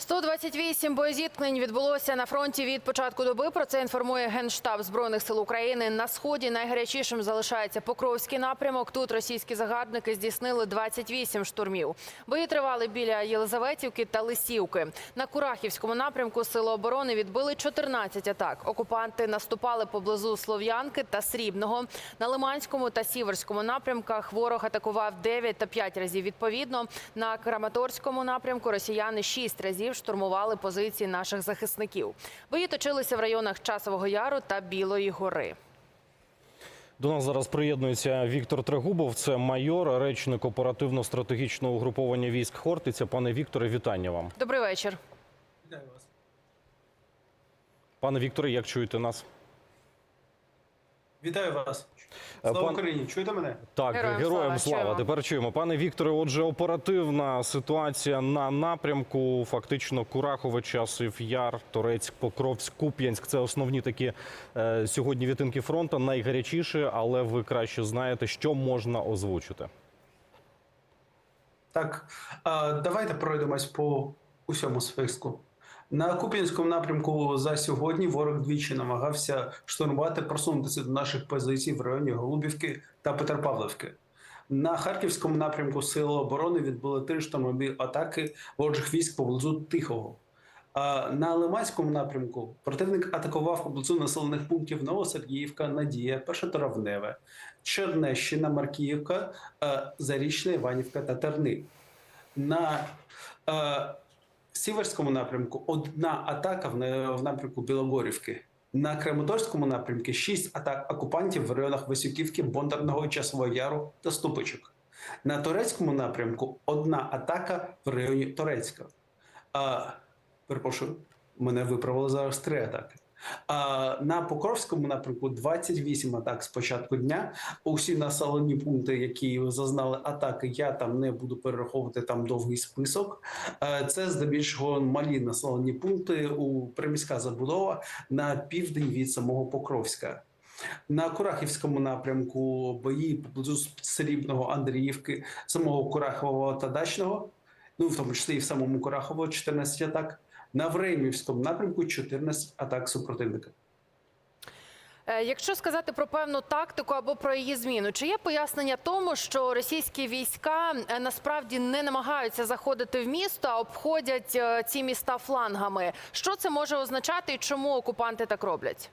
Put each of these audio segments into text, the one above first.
128 боєзіткнень відбулося на фронті від початку доби. Про це інформує генштаб збройних сил України. На сході найгарячішим залишається Покровський напрямок. Тут російські загарбники здійснили 28 штурмів. Бої тривали біля Єлизаветівки та Лисівки. На Курахівському напрямку сили оборони відбили 14 атак. Окупанти наступали поблизу Слов'янки та Срібного. На Лиманському та Сіверському напрямках ворог атакував 9 та 5 разів відповідно. На Краматорському напрямку росіяни 6 разів штурмували позиції наших захисників. Бої точилися в районах Часового Яру та Білої гори. До нас зараз приєднується Віктор Трегубов. Це майор, речник оперативно-стратегічного угруповання військ Хортиця. Пане Вікторе, вітання вам. Добрий вечір. Вітаю вас. Пане Вікторе, як чуєте нас? Вітаю вас. Е, Слава пан- Україні! Чуєте мене? Так, Героям героям, слава, слава. Тепер чуємо. Пане Вікторе, отже, оперативна ситуація на напрямку. Фактично, Курахове, Часів Яр, Торецьк, Покровськ, Куп'янськ. Це основні такі е, сьогодні відтинки фронту. Найгарячіші, але ви краще знаєте, що можна озвучити. Так, а, давайте пройдемось по усьому списку. На Куп'янському напрямку за сьогодні ворог двічі намагався штурмувати, просунутися до наших позицій в районі Голубівки та Петропавлівки. На Харківському напрямку Сили оборони відбули три штурмові атаки ворожих військ поблизу Тихого. На Лиманському напрямку противник атакував поблизу населених пунктів Новосергіївка, Надія, Першотравневе, Чернещина, Маркіївка, е, Зарічна, Іванівка та Терни. На е, Сіверському напрямку одна атака в, напрямку Білогорівки. На Краматорському напрямку шість атак окупантів в районах Висюківки, Бондарного, Часового Яру та Ступичок. На турецькому напрямку одна атака в районі Турецька. А, перепрошую, мене виправили зараз три атаки. На Покровському напрямку 28 атак з початку дня. Усі населені пункти, які зазнали атаки, я там не буду перераховувати там довгий список. Це здебільшого малі населені пункти у приміська забудова на південь від самого Покровська. На Курахівському напрямку бої поблизу Срібного, Андріївки, самого Курахового та Дачного, ну в тому числі і в самому Курахово 14 атак. На Времівському напрямку 14 атак супротивника. Е, Якщо сказати про певну тактику або про її зміну, чи є пояснення тому, що російські війська е, насправді не намагаються заходити в місто, а обходять е, ці міста флангами? Що це може означати і чому окупанти так роблять?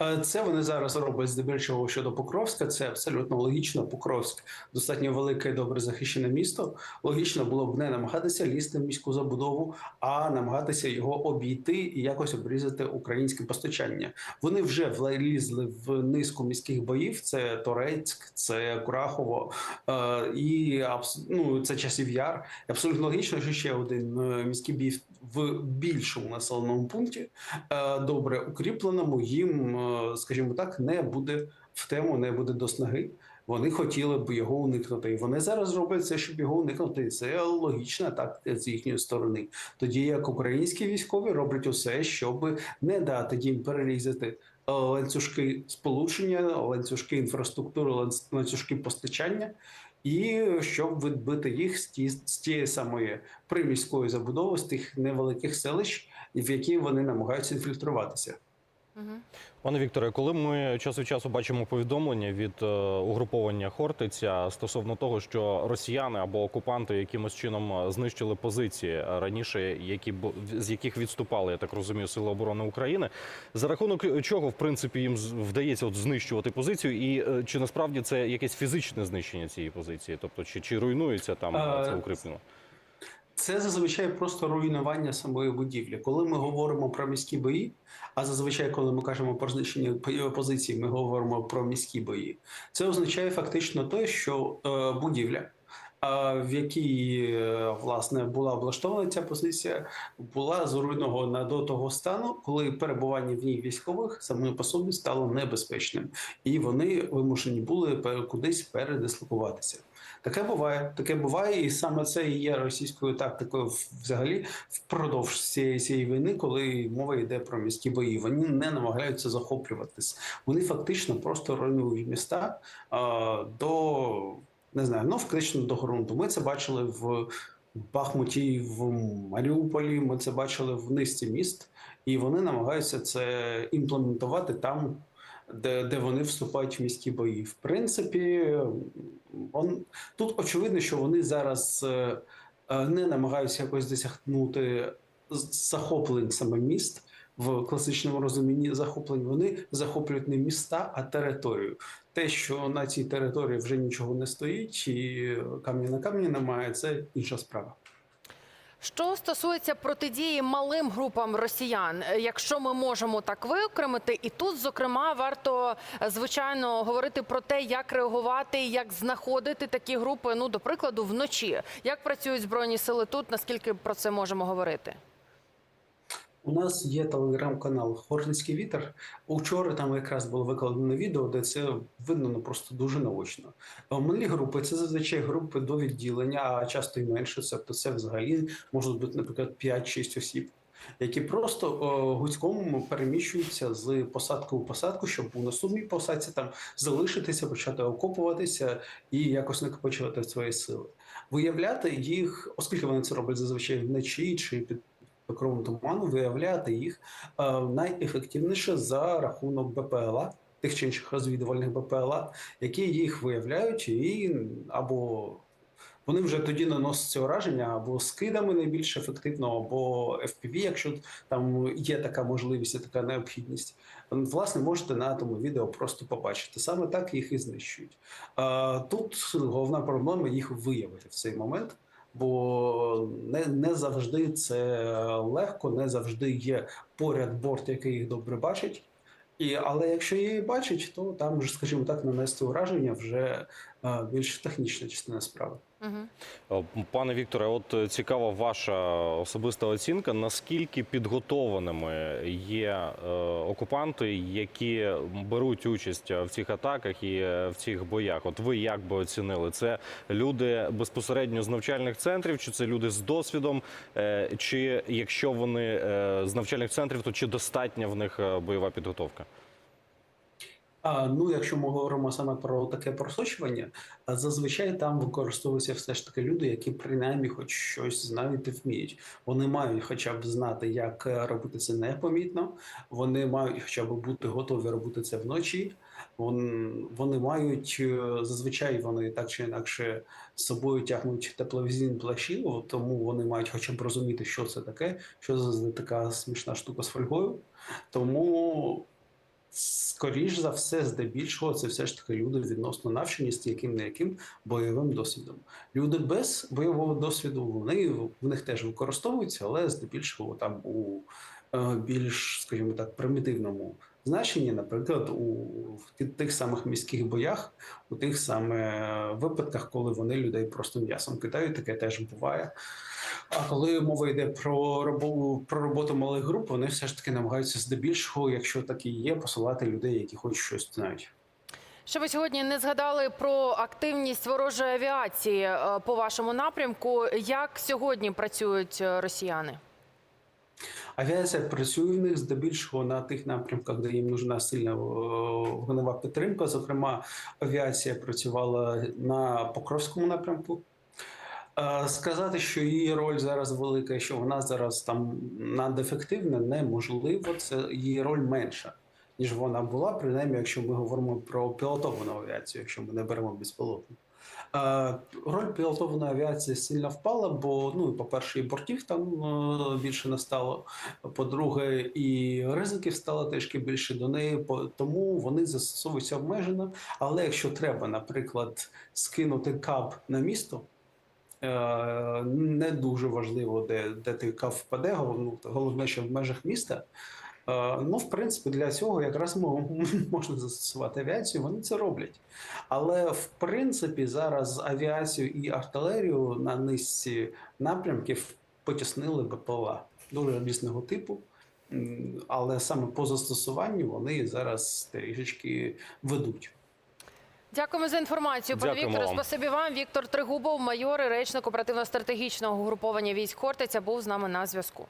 Е, Це вони зараз роблять здебільшого щодо Покровська. Це абсолютно логічно. Покровськ достатньо велике і добре захищене місто. Логічно було б не намагатися лізти в міську забудову, а намагатися його обійти і якось обрізати українське постачання. Вони вже влізли в низку міських боїв. Це Торецьк, це Курахово е, і ну, це часів яр. Абсолютно логічно, що ще один е, міський бій в більшому населеному пункті е, добре укріпленому, їм, е, скажімо так, не буде в тему, не буде до снаги. Вони хотіли б його уникнути, і вони зараз роблять це, щоб його уникнути. Це логічна тактика з їхньої сторони. Тоді як українські військові роблять усе, щоб не дати їм перерізати ланцюжки сполучення, ланцюжки інфраструктури, ланц- ланцюжки постачання. І щоб відбити їх з ті з тієї самої приміської забудови, з тих невеликих селищ, в які вони намагаються інфільтруватися. Пане Вікторе, коли ми час від часу бачимо повідомлення від е, угруповання Хортиця стосовно того, що росіяни або окупанти якимось чином е, знищили позиції е, раніше, які з яких відступали, я так розумію, сили оборони України, за рахунок чого в принципі їм з- вдається от знищувати позицію, і е, чи насправді це якесь фізичне знищення цієї позиції, тобто чи, чи руйнується там Е, це укріплення? Це зазвичай просто руйнування самої будівлі. Коли ми говоримо про міські бої, а зазвичай, коли ми кажемо про знищення позиції, ми говоримо про міські бої. Це означає фактично те, що е, будівля, в якій е, власне була облаштована ця позиція, була зруйнована до того стану, коли перебування в ній військових саме по собі стало небезпечним, і вони вимушені були кудись передислокуватися. Таке буває, таке буває, і саме це і є російською тактикою взагалі впродовж цієї, цієї війни, коли мова йде про міські бої. Вони не намагаються захоплюватись. Вони фактично просто руйнують міста а, до не знаю, ну фактично до ґрунту. Ми це бачили в в Бахмуті, в Маріуполі. Ми це бачили в низці міст, і вони намагаються це імплементувати там, де, де вони вступають в міські бої. В принципі, он, тут очевидно, що вони зараз е, е, не намагаються якось досягнути захоплень саме міст. В класичному розумінні захоплень вони захоплюють не міста, а територію. Те, що на цій території вже нічого не стоїть, і камня на камні немає, це інша справа. Що стосується протидії малим групам росіян, е, якщо ми можемо так виокремити, і тут, зокрема, варто е, звичайно говорити про те, як реагувати, як знаходити такі групи. Ну, до прикладу, вночі. Як працюють збройні сили тут? Наскільки про це можемо говорити? У нас є телеграм-канал Хортицький вітер. Учора там якраз було викладено відео, де це видно ну, просто дуже наочно. А Малі групи це зазвичай групи до відділення, а часто і менше. Тобто це взагалі можуть бути, наприклад, 5-6 осіб, які просто о, гуськом переміщуються з посадки у посадку, щоб у наступній посадці там залишитися, почати окопуватися і якось накопичувати свої сили. Виявляти їх, оскільки вони це роблять зазвичай вночі чи під покровом туману, виявляти їх е, найефективніше за рахунок БПЛА, тих чи інших розвідувальних БПЛА, які їх виявляють, і або вони вже тоді наносять ураження або скидами найбільш ефективно, або FPV, якщо там є така можливість, і така необхідність. Власне, можете на тому відео просто побачити. Саме так їх і знищують. Е, Тут головна проблема їх виявити в цей момент. Бо не, не завжди це легко, не завжди є поряд борт, який їх добре бачить. І, але якщо її бачить, то там скажімо так, нанести ураження вже е, більш технічна частина справи. Угу. Пане Вікторе, от е, цікава ваша особиста оцінка. Наскільки підготованими є е, окупанти, які беруть участь в цих атаках і в цих боях? От ви як би оцінили? Це люди безпосередньо з навчальних центрів, чи це люди з досвідом? Чи якщо вони з навчальних центрів, то чи достатня в них бойова підготовка? А, ну, якщо ми говоримо саме про таке просочування, зазвичай там використовуються все ж таки люди, які принаймні хоч щось знають і вміють. Вони мають хоча б знати, як е, робити це непомітно. Вони мають хоча б бути готові робити це вночі. Вон- Вони мають е, зазвичай вони так чи інакше з собою тягнуть тепловізійні плащі, тому вони мають хоча б розуміти, що це таке, що за така смішна штука з фольгою. Тому скоріш за все, здебільшого, це все ж таки люди відносно навчені з яким не яким бойовим досвідом. Люди без бойового досвіду вони в них теж використовуються, але здебільшого там у е, більш, скажімо так, примітивному значенні, наприклад, у тих самих міських боях, у тих саме випадках, коли вони людей просто м'ясом кидають, таке теж буває. А коли мова йде про роботу, про роботу малих груп, вони все ж таки намагаються здебільшого, якщо такі є, посилати людей, які хоч щось знають. Що ви сьогодні не згадали про активність ворожої авіації е, по вашому напрямку? Як сьогодні працюють е, росіяни? Авіація працює в них здебільшого на тих напрямках, де їм нужна сильна вогнева підтримка. Зокрема, авіація працювала на Покровському напрямку. Е, Сказати, що її роль зараз велика, що вона зараз там надефективна, неможливо. Це її роль менша, ніж вона була, принаймні, якщо ми говоримо про пілотовану авіацію, якщо ми не беремо безпілотну. Е, Роль пілотованої авіації сильно впала, бо ну, по-перше, і бортів там е, більше не стало. По-друге, і ризиків стало трішки більше до неї, тому вони застосовуються обмежено. Але якщо треба, наприклад, скинути каб на місто. Е, Не дуже важливо, де, де кав впаде, головне, головне, що в межах міста. Е, Ну, в принципі, для цього якраз можна застосувати авіацію, вони це роблять. Але в принципі зараз авіацію і артилерію на низці напрямків потіснили БПЛА дуже різного типу. Але саме по застосуванню вони зараз трішечки ведуть. Дякуємо за інформацію. Пане Вікторе, спасибі вам. Віктор Тригубов, майор і речник оперативно-стратегічного угруповання військ Хортиця, був з нами на зв'язку.